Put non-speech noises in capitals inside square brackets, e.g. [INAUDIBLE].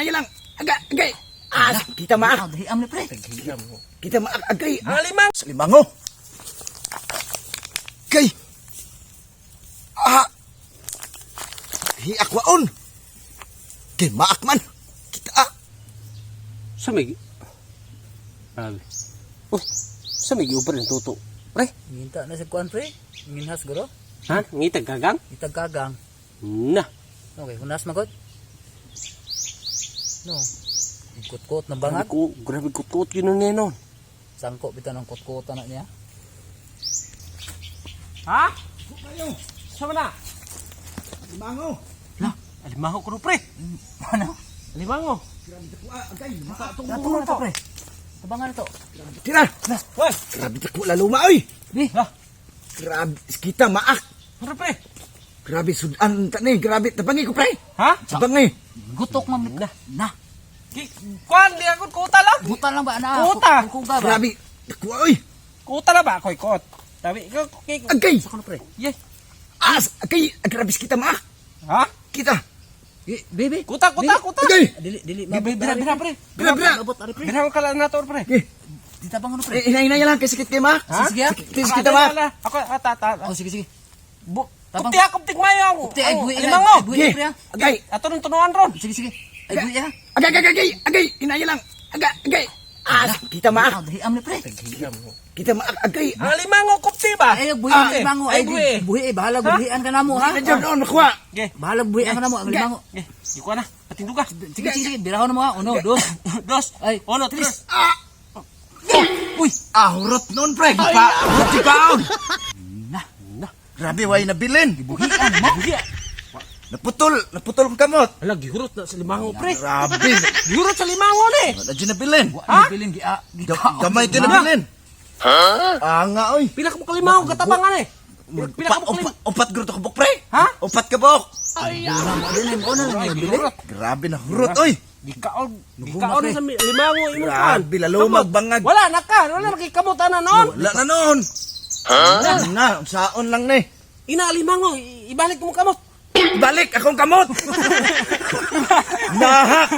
inaya lang. Aga, agay. Ah, kita ma. Ah, dahi am ni pre. Kita ma agay. Ang limang. Limango. Kay. Ah. Hi akwaon. Kay maak man. Kita ah. Sa may... Oh, sa may giubar ng tuto. Pre, Minta na sa kuan pre. Minhas guro. ha? Ngitag gagang? Itag kagang. Na. Okay, hunas magod. No. Kutkot ng Grabe bangat. ko, grabe ko tuot yun nun nun. Sangko bitaw ng kutkot na niya. Ha? Sama na? Limango. La, alimango ko pre. Ano? Alimango. Ah, agay. Maak. Nato na to pre. Tabangan to. Tira. Hoy, Grabe ko lalo ma oy. Di. ha? Grabe kita maak. Ano, pre? Grabe sudan ta ni. Grabe tabangi ko pre. Ha? Tabangi. Gutok man. Na. Na. Ki, kuan, di ako kuta lang. Buta lang ba na? Kuta. Kuga ba? Grabe. Kuha oy. Kuta lang ba ako ikot? Sabi, ikaw, kiko. Agay. Sa kono pre. Yay. As. Agay. Grabe kita maak. Ha? Kita. Bebe. Kuta, kuta, kuta. Agay. Dili dili Bira, bira, bira, pre. Bira, bira. Bira ka lang nato, pre. Okay. Ditabangan pre. Eh, inay-inay lang. Kay sakit kay. Ha? Sige, ah. Sakit kita maak. Ako, ata, ata. Oh sige sige. Bu, Tabang- kupti ako, kuptik mayo ako. Kupti, ay, buhi, Limang ay, mo. buhi. Pre, ah. Agay. Ato nung tunuan ron. Sige sige. Ay buhi ha. Agay, agay, agay, agay, inaya lang. Agay, agay. Ah, kita Ah, maak. dahi am ni pre. Kita maak, agay. Ang limango, kupti ba? Ay buhi Ah, ang limango ay ay, buhi. buhi eh, bahala buhian ka namo ha. Nandiyan doon, nakuha. Okay. Bahala buhian ka namo ang limango. Okay. Di ko na. Patindog ka. Sige sige sige, birahon mo ha. Uno, dos. [LAUGHS] Dos. Ay, Uno, tres. Ah, Uy, ah, hurot noon, pre. Gipa, hurot gipaon. [LAUGHS] na. Grabe, way nabilin. Buhian mo. Naputol, naputol ang kamot. Ala, gihurot na sa limango, pre. Grabe. Gihurot sa limango, ni. Nandiyan nabilin. Ha? Bilin gi ah. gi- Ga- Gamay din nabilin. Ha? Ah, nga, oy. Pila ka mo kalimango, katabangan, eh. Pila ka mo kalimango. upat, upat gruto kabok, pre. Ha? Upat kabok. Una mo din mo na bilin. Gihurot. Grabe na hurot, oy. Di kaon, di Naguma, kaon pre. sa limango imo kan. Grabe, lalo magbangag. Wala na ka, wala makikamutan na noon. Wala na noon. Ha? Na, saon lang ni. Ina limango, i- ibalik mo kamot. Balik akong kamot. [LAUGHS] Nahak.